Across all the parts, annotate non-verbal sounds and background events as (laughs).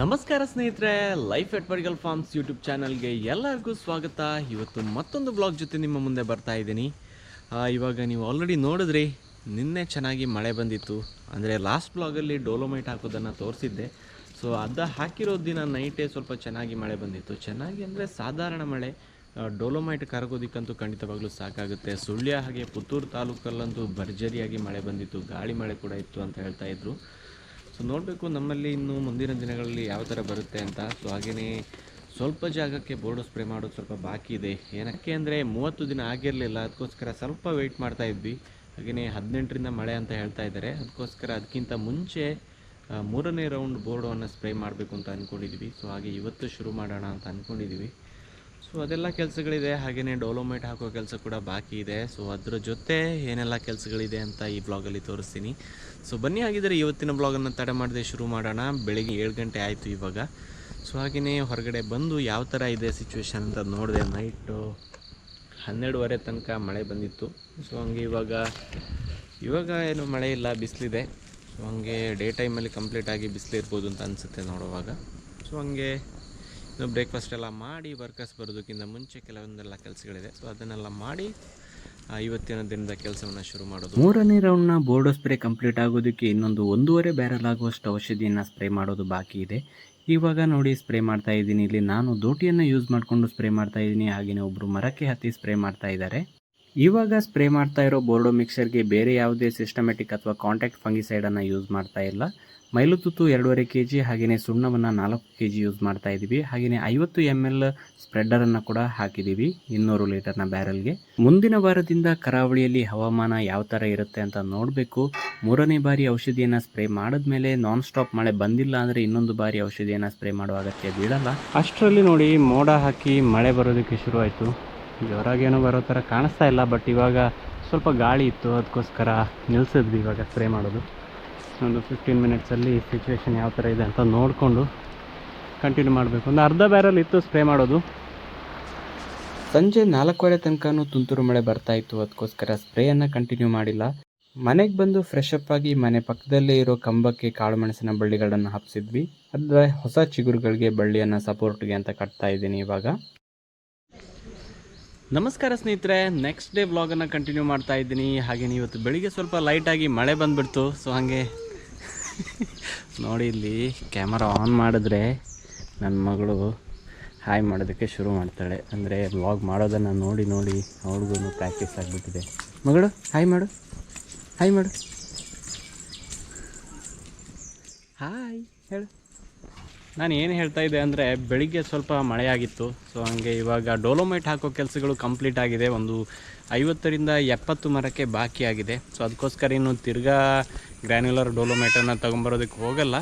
ನಮಸ್ಕಾರ ಸ್ನೇಹಿತರೆ life ಎಟ್ವರ್ಗಲ್ forms YouTube ಚಾನಲ್ಗೆ ಎಲ್ಲರಿಗೂ ಸ್ವಾಗತ. ಇವತ್ತು ಮತ್ತೊಂದು ಬ್ಲಾಗ್ ಜೊತೆ ನಿಮ್ಮ ಮುಂದೆ ಬರ್ತಾ ಇದ್ದೀನಿ. ಇವಾಗ ನೀವು ಆಲ್ರೆಡಿ ನೋಡಿದ್ರಿ, ನಿನ್ನೆ ಚೆನ್ನಾಗಿ ಮಳೆ ಬಂದಿತ್ತು. ಅಂದರೆ ಲಾಸ್ಟ್ ಬ್ಲಾಗಲ್ಲಿ ಡೋಲೋಮೈಟ್ ಹಾಕೋದನ್ನು ತೋರಿಸಿದ್ದೆ. ಸೊ ಅದ ಹಾಕಿರೋ ದಿನ ನೈಟೇ ಸ್ವಲ್ಪ ಚೆನ್ನಾಗಿ ಮಳೆ ಬಂದಿತ್ತು. ಚೆನ್ನಾಗಿ ಅಂದರೆ ಸಾಧಾರಣ ಮಳೆ. ಡೋಲೋಮೈಟ್ ಕರಗೋದಿಕ್ಕಂತೂ ಖಂಡಿತವಾಗ್ಲೂ ಸಾಕಾಗುತ್ತೆ. ಸುಳ್ಯ ಹಾಗೆ ಪುತ್ತೂರು ತಾಲೂಕಲ್ಲಂತೂ ಭರ್ಜರಿಯಾಗಿ ಮಳೆ ಬಂದಿತ್ತು. ಗಾಳಿ ಮಳೆ ಕೂಡ ಇತ್ತು ಅಂತ ಹೇಳ್ತಾ ಇದ್ರು. ಸೊ ನೋಡಬೇಕು ನಮ್ಮಲ್ಲಿ ಇನ್ನು ಮುಂದಿನ ದಿನಗಳಲ್ಲಿ ಯಾವ ಥರ ಬರುತ್ತೆ ಅಂತ. ಸೊ ಹಾಗೆಯೇ ಸ್ವಲ್ಪ ಜಾಗಕ್ಕೆ ಬೋರ್ಡ್ ಸ್ಪ್ರೇ ಮಾಡೋದು ಸ್ವಲ್ಪ ಬಾಕಿ ಇದೆ. ಏನಕ್ಕೆ ಅಂದರೆ ಮೂವತ್ತು ದಿನ ಆಗಿರಲಿಲ್ಲ. ಅದಕ್ಕೋಸ್ಕರ ಸ್ವಲ್ಪ ವೆಯ್ಟ್ ಮಾಡ್ತಾ ಇದ್ವಿ. ಹಾಗೆಯೇ ಹದಿನೆಂಟರಿಂದ ಮಳೆ ಅಂತ ಹೇಳ್ತಾ ಇದ್ದಾರೆ. ಅದಕ್ಕೋಸ್ಕರ ಅದಕ್ಕಿಂತ ಮುಂಚೆ ಮೂರನೇ ರೌಂಡ್ ಬೋರ್ಡನ್ನು ಸ್ಪ್ರೇ ಮಾಡಬೇಕು ಅಂತ ಅಂದ್ಕೊಂಡಿದ್ವಿ ಸೊ ಹಾಗೆ ಇವತ್ತು ಶುರು ಮಾಡೋಣ ಅಂತ ಅಂದ್ಕೊಂಡಿದ್ವಿ ಸೊ ಅದೆಲ್ಲ ಕೆಲಸಗಳಿದೆ. ಹಾಗೆಯೇ ಡೋಲೋಮೈಟ್ ಹಾಕೋ ಕೆಲಸ ಕೂಡ ಬಾಕಿ ಇದೆ. ಸೊ ಅದ್ರ ಜೊತೆ ಏನೆಲ್ಲ ಕೆಲಸಗಳಿದೆ ಅಂತ ಈ ಬ್ಲಾಗಲ್ಲಿ ತೋರಿಸ್ತೀನಿ. ಸೊ ಬನ್ನಿ, ಹಾಗಿದ್ರೆ ಇವತ್ತಿನ ಬ್ಲಾಗನ್ನು ತಡೆ ಮಾಡದೆ ಶುರು ಮಾಡೋಣ. ಬೆಳಿಗ್ಗೆ ಏಳು ಗಂಟೆ ಆಯಿತು ಇವಾಗ. ಸೊ ಹಾಗೆಯೇ ಹೊರಗಡೆ ಬಂದು ಯಾವ ಥರ ಇದೆ ಸಿಚುವೇಶನ್ ಅಂತ ನೋಡಿದೆ ನೈಟು ಹನ್ನೆರಡುವರೆ ತನಕ ಮಳೆ ಬಂದಿತ್ತು. ಸೊ ಹಂಗೆ ಇವಾಗ ಇವಾಗ ಏನು ಮಳೆ ಇಲ್ಲ, ಬಿಸಿಲಿದೆ. ಸೊ ಹಂಗೆ ಡೇ ಟೈಮಲ್ಲಿ ಕಂಪ್ಲೀಟಾಗಿ ಬಿಸಿಲು ಇರ್ಬೋದು ಅಂತ ಅನಿಸುತ್ತೆ ನೋಡುವಾಗ. ಸೊ ಹಂಗೆ ಇನ್ನು ಬ್ರೇಕ್ಫಾಸ್ಟ್ ಎಲ್ಲ ಮಾಡಿ ವರ್ಕರ್ಸ್ ಬರೋದಕ್ಕಿಂತ ಮುಂಚೆ ಕೆಲವೊಂದೆಲ್ಲ ಕೆಲಸಗಳಿದೆ. ಸೊ ಅದನ್ನೆಲ್ಲ ಮಾಡಿ ಇವತ್ತಿನ ದಿನದ ಕೆಲಸವನ್ನು ಶುರು ಮಾಡೋದು. ಮೂರನೇ ರೌಂಡ್ನ ಬೋರ್ಡೋ ಸ್ಪ್ರೇ ಕಂಪ್ಲೀಟ್ ಆಗೋದಕ್ಕೆ ಇನ್ನೊಂದು ಒಂದೂವರೆ ಬ್ಯಾರಲ್ ಆಗುವಷ್ಟು ಔಷಧಿಯನ್ನು ಸ್ಪ್ರೇ ಮಾಡೋದು ಬಾಕಿ ಇದೆ. ಇವಾಗ ನೋಡಿ ಸ್ಪ್ರೇ ಮಾಡ್ತಾ ಇದ್ದೀನಿ. ಇಲ್ಲಿ ನಾನು ದೋಟಿಯನ್ನು ಯೂಸ್ ಮಾಡಿಕೊಂಡು ಸ್ಪ್ರೇ ಮಾಡ್ತಾ ಇದ್ದೀನಿ. ಹಾಗೆಯೇ ಒಬ್ಬರು ಮರಕ್ಕೆ ಹತ್ತಿ ಸ್ಪ್ರೇ ಮಾಡ್ತಾ ಇದ್ದಾರೆ. ಇವಾಗ ಸ್ಪ್ರೇ ಮಾಡ್ತಾ ಇರೋ ಬೋರ್ಡೋ ಮಿಕ್ಸರ್ಗೆ ಬೇರೆ ಯಾವುದೇ ಸಿಸ್ಟಮೆಟಿಕ್ ಅಥವಾ ಕಾಂಟ್ಯಾಕ್ಟ್ ಫಂಗಿಸೈಡನ್ನು ಯೂಸ್ ಮಾಡ್ತಾ ಇಲ್ಲ. ಮೈಲುತುತ್ತು ಎರಡೂವರೆ ಕೆ ಜಿ ಹಾಗೆಯೇ ಸುಣ್ಣವನ್ನು ನಾಲ್ಕು ಕೆ ಜಿ ಯೂಸ್ ಮಾಡ್ತಾ ಇದ್ದೀವಿ ಹಾಗೆಯೇ ಐವತ್ತು ಎಂ ಎಲ್ ಸ್ಪ್ರೆಡ್ಡರನ್ನು ಕೂಡ ಹಾಕಿದ್ದೀವಿ ಇನ್ನೂರು ಲೀಟರ್ನ ಬ್ಯಾರಲ್ಗೆ. ಮುಂದಿನ ವಾರದಿಂದ ಕರಾವಳಿಯಲ್ಲಿ ಹವಾಮಾನ ಯಾವ ಥರ ಇರುತ್ತೆ ಅಂತ ನೋಡಬೇಕು. ಮೂರನೇ ಬಾರಿ ಔಷಧಿಯನ್ನು ಸ್ಪ್ರೇ ಮಾಡಿದ್ಮೇಲೆ ನಾನ್ ಸ್ಟಾಪ್ ಮಳೆ ಬಂದಿಲ್ಲ ಅಂದರೆ ಇನ್ನೊಂದು ಬಾರಿ ಔಷಧಿಯನ್ನು ಸ್ಪ್ರೇ ಮಾಡುವ ಅಗತ್ಯ ಬೀಳಲ್ಲ. ಅಷ್ಟರಲ್ಲಿ ನೋಡಿ ಮೋಡ ಹಾಕಿ ಮಳೆ ಬರೋದಕ್ಕೆ ಶುರುವಾಯಿತು. ಜೋರಾಗೇನೋ ಬರೋ ಥರ ಕಾಣಿಸ್ತಾ ಇಲ್ಲ ಬಟ್ ಇವಾಗ ಸ್ವಲ್ಪ ಗಾಳಿ ಇತ್ತು, ಅದಕ್ಕೋಸ್ಕರ ನಿಲ್ಲಿಸಿದ್ವಿ ಇವಾಗ ಸ್ಪ್ರೇ ಮಾಡೋದು. ಒಂದು ಫಿಫ್ಟೀನ್ ಮಿನಿಟ್ಸಲ್ಲಿ ಸಿಚುವೇಶನ್ ಯಾವ ಥರ ಇದೆ ಅಂತ ನೋಡಿಕೊಂಡು ಕಂಟಿನ್ಯೂ ಮಾಡಬೇಕು. ಒಂದು ಅರ್ಧ ಬ್ಯಾರಲ್ ಇತ್ತು ಸ್ಪ್ರೇ ಮಾಡೋದು. ಸಂಜೆ ನಾಲ್ಕುವರೆ ತನಕನೂ ತುಂತುರು ಮಳೆ ಬರ್ತಾ ಇತ್ತು, ಅದಕ್ಕೋಸ್ಕರ ಸ್ಪ್ರೇಯನ್ನು ಕಂಟಿನ್ಯೂ ಮಾಡಿಲ್ಲ. ಮನೆಗೆ ಬಂದು ಫ್ರೆಶ್ ಅಪ್ ಆಗಿ ಮನೆ ಪಕ್ಕದಲ್ಲೇ ಇರೋ ಕಂಬಕ್ಕೆ ಕಾಳು ಮೆಣಸಿನ ಬಳ್ಳಿಗಳನ್ನು ಹಬ್ಸಿದ್ವಿ. ಅಂದರೆ ಹೊಸ ಚಿಗುರುಗಳಿಗೆ ಬಳ್ಳಿಯನ್ನು ಸಪೋರ್ಟ್ಗೆ ಅಂತ ಕಟ್ತಾ ಇದ್ದೀನಿ ಇವಾಗ. ನಮಸ್ಕಾರ ಸ್ನೇಹಿತರೆ ನೆಕ್ಸ್ಟ್ ಡೇ ವ್ಲಾಗನ್ನು ಕಂಟಿನ್ಯೂ ಮಾಡ್ತಾ ಇದ್ದೀನಿ. ಹಾಗೆ ಇವತ್ತು ಬೆಳಿಗ್ಗೆ ಸ್ವಲ್ಪ ಲೈಟಾಗಿ ಮಳೆ ಬಂದುಬಿಡ್ತು ಸೊ ಹಾಗೆ (laughs) ನೋಡಿ ಇಲ್ಲಿ ಕ್ಯಾಮರಾ ಆನ್ ಮಾಡಿದ್ರೆ ನನ್ನ ಮಗಳು ಹಾಯ್ ಮಾಡೋದಕ್ಕೆ ಶುರು ಮಾಡ್ತಾಳೆ. ಅಂದರೆ ವ್ಲಾಗ್ ಮಾಡೋದನ್ನು ನೋಡಿ ನೋಡಿ ಅವ್ರಿಗೂ ಪ್ರಾಕ್ಟೀಸ್ ಆಗಿಬಿಟ್ಟಿದೆ. ಮಗಳು ಹಾಯ್ ಮಾಡು ಹಾಯ್ ಮಾಡು. ಹಾಯ್ ಹೇಳು. ನಾನು ಏನು ಹೇಳ್ತಾ ಇದ್ದೆ ಅಂದರೆ ಬೆಳಿಗ್ಗೆ ಸ್ವಲ್ಪ ಮಳೆಯಾಗಿತ್ತು. ಸೊ ಹಂಗೆ ಇವಾಗ ಡೋಲೋಮೈಟ್ ಹಾಕೋ ಕೆಲಸಗಳು ಕಂಪ್ಲೀಟ್ ಆಗಿದೆ. ಒಂದು ಐವತ್ತರಿಂದ ಎಪ್ಪತ್ತು ಮರಕ್ಕೆ ಬಾಕಿ ಆಗಿದೆ. ಸೊ ಅದಕ್ಕೋಸ್ಕರ ಇನ್ನು ತಿರ್ಗಾ ಗ್ರ್ಯಾನ್ಯುಲರ್ ಡೋಲೋಮೈಟನ್ನು ತೊಗೊಂಬರೋದಕ್ಕೆ ಹೋಗಲ್ಲ.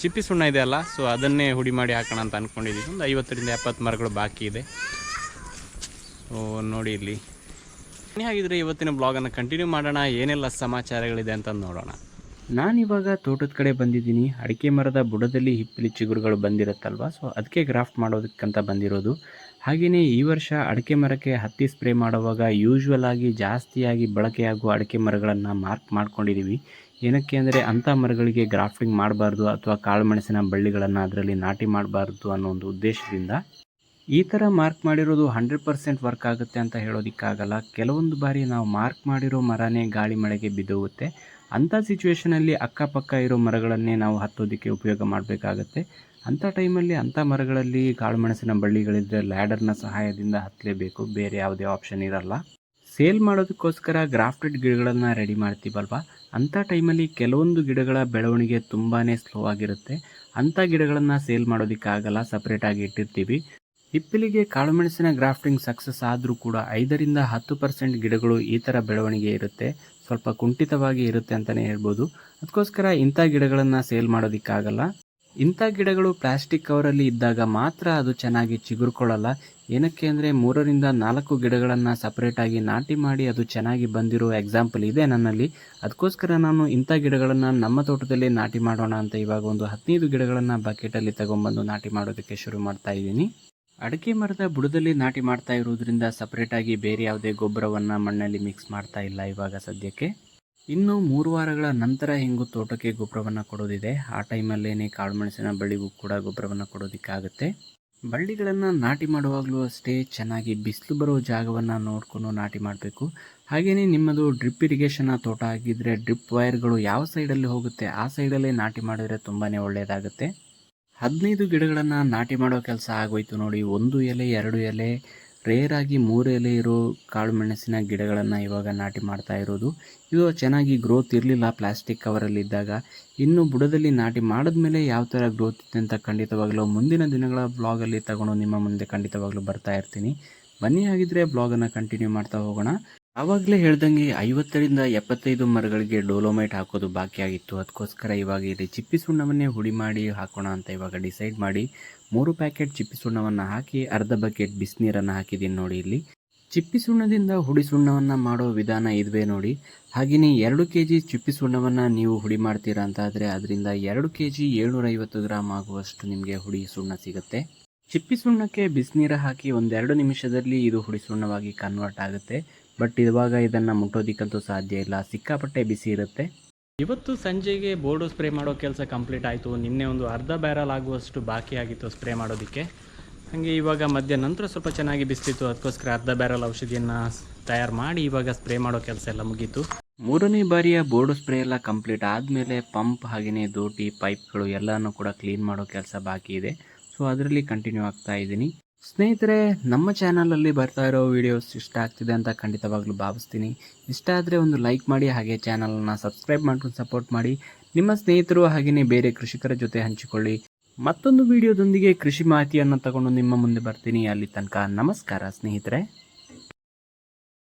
ಚಿಪ್ಪಿ ಸುಣ್ಣ ಇದೆ ಅಲ್ಲ ಸೊ ಅದನ್ನೇ ಹುಡಿ ಮಾಡಿ ಹಾಕೋಣ ಅಂತ ಅಂದ್ಕೊಂಡಿದ್ದೀವಿ ಒಂದು ಐವತ್ತರಿಂದ ಎಪ್ಪತ್ತು ಮರಗಳು ಬಾಕಿ ಇದೆ. ಸೊ ನೋಡಿ ಇಲ್ಲಿ. ಹಾಗಿದ್ರೆ ಇವತ್ತಿನ ಬ್ಲಾಗನ್ನು ಕಂಟಿನ್ಯೂ ಮಾಡೋಣ. ಏನೆಲ್ಲ ಸಮಾಚಾರಗಳಿದೆ ಅಂತ ನೋಡೋಣ. ನಾನಿವಾಗ ತೋಟದ ಕಡೆ ಬಂದಿದ್ದೀನಿ. ಅಡಿಕೆ ಮರದ ಬುಡದಲ್ಲಿ ಹಿಪ್ಪಲಿ ಚಿಗುರುಗಳು ಬಂದಿರುತ್ತಲ್ವ? ಸೊ ಅದಕ್ಕೆ ಗ್ರಾಫ್ಟ್ ಮಾಡೋದಕ್ಕಂತ ಬಂದಿರೋದು. ಹಾಗೆಯೇ ಈ ವರ್ಷ ಅಡಿಕೆ ಮರಕ್ಕೆ ಹತ್ತಿ ಸ್ಪ್ರೇ ಮಾಡುವಾಗ ಯೂಶ್ವಲ್ ಆಗಿ ಜಾಸ್ತಿಯಾಗಿ ಬಳಕೆಯಾಗುವ ಅಡಿಕೆ ಮರಗಳನ್ನು ಮಾರ್ಕ್ ಮಾಡ್ಕೊಂಡಿದ್ದೀವಿ ಏನಕ್ಕೆ ಅಂದರೆ ಅಂಥ ಮರಗಳಿಗೆ ಗ್ರಾಫ್ಟಿಂಗ್ ಮಾಡಬಾರ್ದು ಅಥವಾ ಕಾಳುಮೆಣಸಿನ ಬಳ್ಳಿಗಳನ್ನು ಅದರಲ್ಲಿ ನಾಟಿ ಮಾಡಬಾರ್ದು ಅನ್ನೋ ಒಂದು ಉದ್ದೇಶದಿಂದ ಈ ಥರ ಮಾರ್ಕ್ ಮಾಡಿರೋದು ಹಂಡ್ರೆಡ್ ಪರ್ಸೆಂಟ್ ವರ್ಕ್ ಆಗುತ್ತೆ ಅಂತ ಹೇಳೋದಕ್ಕಾಗಲ್ಲ. ಕೆಲವೊಂದು ಬಾರಿ ನಾವು ಮಾರ್ಕ್ ಮಾಡಿರೋ ಮರನೇ ಗಾಳಿ ಮಳೆಗೆ ಬಿದ್ದೋಗುತ್ತೆ. ಅಂಥ ಸಿಚುವೇಷನಲ್ಲಿ ಅಕ್ಕಪಕ್ಕ ಇರೋ ಮರಗಳನ್ನೇ ನಾವು ಹತ್ತೋದಕ್ಕೆ ಉಪಯೋಗ ಮಾಡಬೇಕಾಗತ್ತೆ. ಅಂಥ ಟೈಮಲ್ಲಿ ಅಂಥ ಮರಗಳಲ್ಲಿ ಕಾಳುಮೆಣಸಿನ ಬಳ್ಳಿಗಳಿದ್ದರೆ ಲ್ಯಾಡರ್ನ ಸಹಾಯದಿಂದ ಹತ್ತಲೇಬೇಕು ಬೇರೆ ಯಾವುದೇ ಆಪ್ಷನ್ ಇರಲ್ಲ. ಸೇಲ್ ಮಾಡೋದಕ್ಕೋಸ್ಕರ ಗ್ರಾಫ್ಟೆಡ್ ಗಿಡಗಳನ್ನು ರೆಡಿ ಮಾಡ್ತೀವಲ್ವ? ಅಂಥ ಟೈಮಲ್ಲಿ ಕೆಲವೊಂದು ಗಿಡಗಳ ಬೆಳವಣಿಗೆ ತುಂಬಾ ಸ್ಲೋ ಆಗಿರುತ್ತೆ. ಅಂಥ ಗಿಡಗಳನ್ನು ಸೇಲ್ ಮಾಡೋದಕ್ಕಾಗಲ್ಲ ಸಪ್ರೇಟಾಗಿ ಇಟ್ಟಿರ್ತೀವಿ. ಹಿಪ್ಪಲಿಗೆ ಕಾಳುಮೆಣಸಿನ ಗ್ರಾಫ್ಟಿಂಗ್ ಸಕ್ಸಸ್ ಆದರೂ ಕೂಡ ಐದರಿಂದ ಹತ್ತು ಪರ್ಸೆಂಟ್ ಗಿಡಗಳು ಈ ಥರ ಬೆಳವಣಿಗೆ ಇರುತ್ತೆ. ಸ್ವಲ್ಪ ಕುಂಠಿತವಾಗಿ ಇರುತ್ತೆ ಅಂತಲೇ ಹೇಳ್ಬೋದು. ಅದಕ್ಕೋಸ್ಕರ ಇಂಥ ಗಿಡಗಳನ್ನು ಸೇಲ್ ಮಾಡೋದಕ್ಕಾಗಲ್ಲ. ಇಂಥ ಗಿಡಗಳು ಪ್ಲಾಸ್ಟಿಕ್ ಕವರಲ್ಲಿ ಇದ್ದಾಗ ಮಾತ್ರ ಅದು ಚೆನ್ನಾಗಿ ಚಿಗುರ್ಕೊಳ್ಳಲ್ಲ. ಏನಕ್ಕೆ ಅಂದರೆ ಮೂರರಿಂದ ನಾಲ್ಕು ಗಿಡಗಳನ್ನು ಸಪ್ರೇಟಾಗಿ ನಾಟಿ ಮಾಡಿ ಅದು ಚೆನ್ನಾಗಿ ಬಂದಿರೋ ಎಕ್ಸಾಂಪಲ್ ಇದೆ ನನ್ನಲ್ಲಿ. ಅದಕ್ಕೋಸ್ಕರ ನಾನು ಇಂಥ ಗಿಡಗಳನ್ನು ನಮ್ಮ ತೋಟದಲ್ಲಿ ನಾಟಿ ಮಾಡೋಣ ಅಂತ ಇವಾಗ ಒಂದು ಹದಿನೈದು ಗಿಡಗಳನ್ನು ಬಕೆಟಲ್ಲಿ ತಗೊಂಬಂದು ನಾಟಿ ಮಾಡೋದಕ್ಕೆ ಶುರು ಮಾಡ್ತಾ ಇದ್ದೀನಿ. ಅಡಿಕೆ ಮರದ ಬುಡದಲ್ಲಿ ನಾಟಿ ಮಾಡ್ತಾ ಇರೋದ್ರಿಂದ ಸಪ್ರೇಟಾಗಿ ಬೇರೆ ಯಾವುದೇ ಗೊಬ್ಬರವನ್ನು ಮಣ್ಣಲ್ಲಿ ಮಿಕ್ಸ್ ಮಾಡ್ತಾ ಇಲ್ಲ ಇವಾಗ ಸದ್ಯಕ್ಕೆ. ಇನ್ನು ಮೂರು ವಾರಗಳ ನಂತರ ಹೆಂಗು ತೋಟಕ್ಕೆ ಗೊಬ್ಬರವನ್ನು ಕೊಡೋದಿದೆ. ಆ ಟೈಮಲ್ಲೇನೆ ಕಾಳುಮೆಣಸಿನ ಬಳ್ಳಿಗೂ ಕೂಡ ಗೊಬ್ಬರವನ್ನು ಕೊಡೋದಕ್ಕಾಗುತ್ತೆ. ಬಳ್ಳಿಗಳನ್ನು ನಾಟಿ ಮಾಡುವಾಗಲೂ ಅಷ್ಟೇ ಚೆನ್ನಾಗಿ ಬಿಸಿಲು ಬರೋ ಜಾಗವನ್ನು ನೋಡಿಕೊಂಡು ನಾಟಿ ಮಾಡಬೇಕು. ಹಾಗೆಯೇ ನಿಮ್ಮದು ಡ್ರಿಪ್ ಇರಿಗೇಷನ್ನ ತೋಟ ಆಗಿದ್ದರೆ ಡ್ರಿಪ್ ವೈರ್ಗಳು ಯಾವ ಸೈಡಲ್ಲಿ ಹೋಗುತ್ತೆ ಆ ಸೈಡಲ್ಲೇ ನಾಟಿ ಮಾಡಿದರೆ ತುಂಬಾ ಒಳ್ಳೆಯದಾಗುತ್ತೆ ಹದಿನೈದು ಗಿಡಗಳನ್ನು ನಾಟಿ ಮಾಡೋ ಕೆಲಸ ಆಗೋಯ್ತು ನೋಡಿ. ಒಂದು ಎಲೆ, ಎರಡು ಎಲೆ ರೇರಾಗಿ ಮೂರು ಎಲೆ ಇರೋ ಕಾಳು ಮೆಣಸಿನ ಗಿಡಗಳನ್ನು ಇವಾಗ ನಾಟಿ ಮಾಡ್ತಾ ಇರೋದು. ಇದು ಚೆನ್ನಾಗಿ ಗ್ರೋತ್ ಇರಲಿಲ್ಲ ಪ್ಲಾಸ್ಟಿಕ್ ಕವರಲ್ಲಿ ಇದ್ದಾಗ. ಇನ್ನು ಬುಡದಲ್ಲಿ ನಾಟಿ ಮಾಡಿದ್ಮೇಲೆ ಯಾವ ಥರ ಗ್ರೋತ್ ಇದೆ ಅಂತ ಖಂಡಿತವಾಗ್ಲೂ ಮುಂದಿನ ದಿನಗಳ ಬ್ಲಾಗಲ್ಲಿ ತಗೊಂಡು ನಿಮ್ಮ ಮುಂದೆ ಖಂಡಿತವಾಗಲೂ ಬರ್ತಾ ಇರ್ತೀನಿ. ಬನ್ನಿ ಹಾಗಿದ್ರೆ ಬ್ಲಾಗನ್ನು ಕಂಟಿನ್ಯೂ ಮಾಡ್ತಾ ಹೋಗೋಣ. ಆವಾಗಲೇ ಹೇಳ್ದಂಗೆ ಐವತ್ತರಿಂದ ಎಪ್ಪತ್ತೈದು ಮರಗಳಿಗೆ ಡೋಲೋಮೈಟ್ ಹಾಕೋದು ಬಾಕಿ ಆಗಿತ್ತು ಅದಕ್ಕೋಸ್ಕರ ಇವಾಗ ಇಲ್ಲಿ ಚಿಪ್ಪಿ ಸುಣ್ಣವನ್ನೇ ಹುಡಿ ಮಾಡಿ ಹಾಕೋಣ ಅಂತ ಇವಾಗ ಡಿಸೈಡ್ ಮಾಡಿ ಮೂರು ಪ್ಯಾಕೆಟ್ ಚಿಪ್ಪಿ ಸುಣ್ಣವನ್ನು ಹಾಕಿ ಅರ್ಧ ಬಕೆಟ್ ಬಿಸಿನೀರನ್ನು ಹಾಕಿದ್ದೀನಿ ನೋಡಿ ಇಲ್ಲಿ. ಚಿಪ್ಪಿ ಸುಣ್ಣದಿಂದ ಹುಡಿ ಸುಣ್ಣವನ್ನು ಮಾಡೋ ವಿಧಾನ ಇದುವೇ ನೋಡಿ. ಹಾಗೆಯೇ ಎರಡು ಕೆ ಜಿ ಚಿಪ್ಪಿ ಸುಣ್ಣವನ್ನು ನೀವು ಹುಡಿ ಮಾಡ್ತೀರಾ ಅಂತ ಆದರೆ ಅದರಿಂದ ಎರಡು ಕೆ ಜಿ ಏಳ್ನೂರೈವತ್ತು ಗ್ರಾಮ್ ಆಗುವಷ್ಟು ನಿಮಗೆ ಹುಡಿ ಸುಣ್ಣ ಸಿಗುತ್ತೆ. ಚಿಪ್ಪಿ ಸುಣ್ಣಕ್ಕೆ ಬಿಸಿನೀರು ಹಾಕಿ ಒಂದೆರಡು ನಿಮಿಷದಲ್ಲಿ ಇದು ಹುಡಿ ಸುಣ್ಣವಾಗಿ ಕನ್ವರ್ಟ್ ಆಗುತ್ತೆ. ಬಟ್ ಇವಾಗ ಇದನ್ನು ಮುಟ್ಟೋದಿಕ್ಕಂತೂ ಸಾಧ್ಯ ಇಲ್ಲ. ಸಿಕ್ಕಾಪಟ್ಟೆ ಬಿಸಿ ಇರುತ್ತೆ. ಇವತ್ತು ಸಂಜೆಗೆ ಬೋರ್ಡು ಸ್ಪ್ರೇ ಮಾಡೋ ಕೆಲಸ ಕಂಪ್ಲೀಟ್ ಆಯಿತು. ನಿನ್ನೆ ಒಂದು ಅರ್ಧ ಬ್ಯಾರಲ್ ಆಗುವಷ್ಟು ಬಾಕಿ ಆಗಿತ್ತು ಸ್ಪ್ರೇ ಮಾಡೋದಕ್ಕೆ. ಹಾಗೆ ಇವಾಗ ಮಧ್ಯ ನಂತರ ಸ್ವಲ್ಪ ಚೆನ್ನಾಗಿ ಬಿಸ್ತಿತ್ತು. ಅದಕ್ಕೋಸ್ಕರ ಅರ್ಧ ಬ್ಯಾರಲ್ ಔಷಧಿಯನ್ನು ತಯಾರು ಮಾಡಿ ಇವಾಗ ಸ್ಪ್ರೇ ಮಾಡೋ ಕೆಲಸ ಎಲ್ಲ ಮುಗೀತು. ಮೂರನೇ ಬಾರಿಯ ಬೋರ್ಡು ಸ್ಪ್ರೇ ಎಲ್ಲ ಕಂಪ್ಲೀಟ್ ಆದಮೇಲೆ ಪಂಪ್ ಹಾಗೆಯೇ ದೋಟಿ ಪೈಪ್ಗಳು ಎಲ್ಲನೂ ಕೂಡ ಕ್ಲೀನ್ ಮಾಡೋ ಕೆಲಸ ಬಾಕಿ ಇದೆ. ಸೊ ಅದರಲ್ಲಿ ಕಂಟಿನ್ಯೂ ಆಗ್ತಾ ಇದ್ದೀನಿ. ಸ್ನೇಹಿತರೆ, ನಮ್ಮ ಚಾನಲಲ್ಲಿ ಬರ್ತಾ ಇರೋ ವಿಡಿಯೋಸ್ ಇಷ್ಟ ಆಗ್ತಿದೆ ಅಂತ ಖಂಡಿತವಾಗ್ಲೂ ಭಾವಿಸ್ತೀನಿ. ಇಷ್ಟ ಆದರೆ ಒಂದು ಲೈಕ್ ಮಾಡಿ, ಹಾಗೆ ಚಾನಲನ್ನು ಸಬ್ಸ್ಕ್ರೈಬ್ ಮಾಡ್ಕೊಂಡು ಸಪೋರ್ಟ್ ಮಾಡಿ. ನಿಮ್ಮ ಸ್ನೇಹಿತರು ಹಾಗೆಯೇ ಬೇರೆ ಕೃಷಿಕರ ಜೊತೆ ಹಂಚಿಕೊಳ್ಳಿ. ಮತ್ತೊಂದು ವಿಡಿಯೋದೊಂದಿಗೆ ಕೃಷಿ ಮಾಹಿತಿಯನ್ನು ತಗೊಂಡು ನಿಮ್ಮ ಮುಂದೆ ಬರ್ತೀನಿ. ಅಲ್ಲಿ ತನಕ ನಮಸ್ಕಾರ ಸ್ನೇಹಿತರೆ.